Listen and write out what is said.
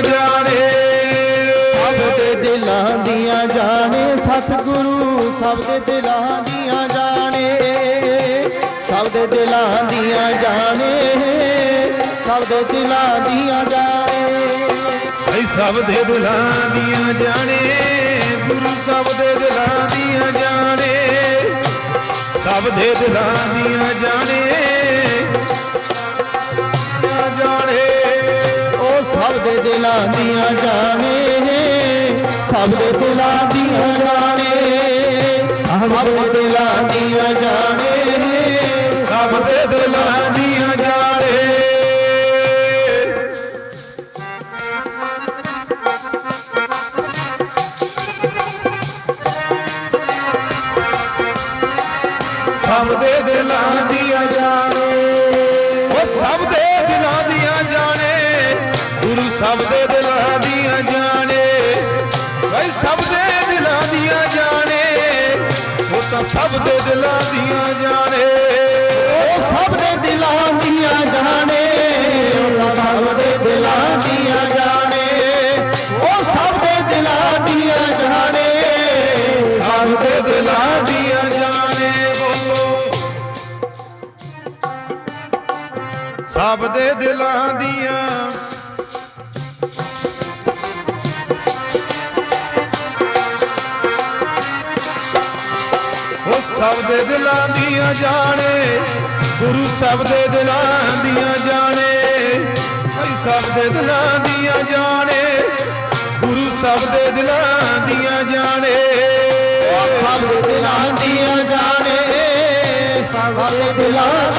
ਜਾਣੇ। ਸਭ ਦੇ ਦਿਲਾਂ ਦੀਆਂ ਜਾਣੇ ਸਤਿਗੁਰੂ ਸਭ ਦੇ ਦਿਲਾਂ ਦੀਆਂ ਜਾਣੇ। ਸਭ ਦੇ ਦਿਲਾਂ ਦੀਆਂ ਜਾਣੇ ਸਭ ਦੇ ਦਿਲਾਂ ਦੀਆਂ ਜਾਣੇ। ਭਾਈ ਸਭ ਦੇ ਦਿਲਾਂ ਦੀਆਂ ਜਾਣੇ ਗੁਰੂ ਸਭ ਦੇ ਦਿਲਾਂ ਦੀਆਂ ਜਾਣੇ। ਸਭ ਦੇ ਦਿਲਾਂ ਦੀਆਂ ਜਾਣੇ। ਦਿਲਾਂ ਦੀਆਂ ਜਾਣੇ ਸਭ ਦੇ ਦਿਲਾਂ ਦੀਆਂ ਜਾਣੇ ਸਭ ਦੇ ਦਿਲਾਂ ਦੀਆਂ ਜਾਣੇ ਸਭ ਦੇ ਦਿਲਾਂ ਦੀਆਂ ਜਾਣੇ ਸਭ ਦੇ ਦਿਲਾਂ ਦੀਆਂ ਜਾਣੇ ਉਹ ਸਭ ਦੇ ਦਿਲਾਂ ਦੀਆਂ ਜਾਣੇ ਸਭ ਦੇ ਦਿਲਾਂ ਦੀਆਂ ਜਾਣੇ। ਭਾਈ ਸਭ ਦੇ ਦਿਲਾਂ ਦੀਆਂ ਜਾਣੇ। ਉਹ ਤਾਂ ਸਭ ਦੇ ਦਿਲਾਂ ਦੀਆਂ ਜਾਣੇ। ਉਹ ਸਭ ਦੇ ਦਿਲਾਂ ਦੀਆਂ ਜਾਣੇ। ਉਹ ਸਭ ਦੇ ਦਿਲਾਂ ਦੀਆਂ ਜਾਣੇ। ਉਹ ਸਭ ਦੇ ਦਿਲਾਂ ਦੀਆਂ ਜਾਣੇ। ਸਭ ਦੇ ਦਿਲਾਂ ਦੀਆਂ ਜਾਣੇ ਬੋਲੋ। ਸਭ ਦੇ ਦਿਲਾਂ ਦੀਆਂ ਸਭ ਦੇ ਦਿਲਾਂ ਦੀਆਂ ਜਾਣੇ, ਗੁਰੂ ਸਭ ਦੇ ਦਿਲਾਂ ਦੀਆਂ ਜਾਣੇ। ਭਾਈ ਸਭ ਦੇ ਦਿਲਾਂ ਦੀਆਂ ਜਾਣੇ, ਗੁਰੂ ਸਭ ਦੇ ਦਿਲਾਂ ਦੀਆਂ ਜਾਣੇ। ਸਭ ਦੇ ਦਿਲਾਂ ਦੀਆਂ ਜਾਣੇ, ਸਭ ਦੇ ਦਿਲਾਂ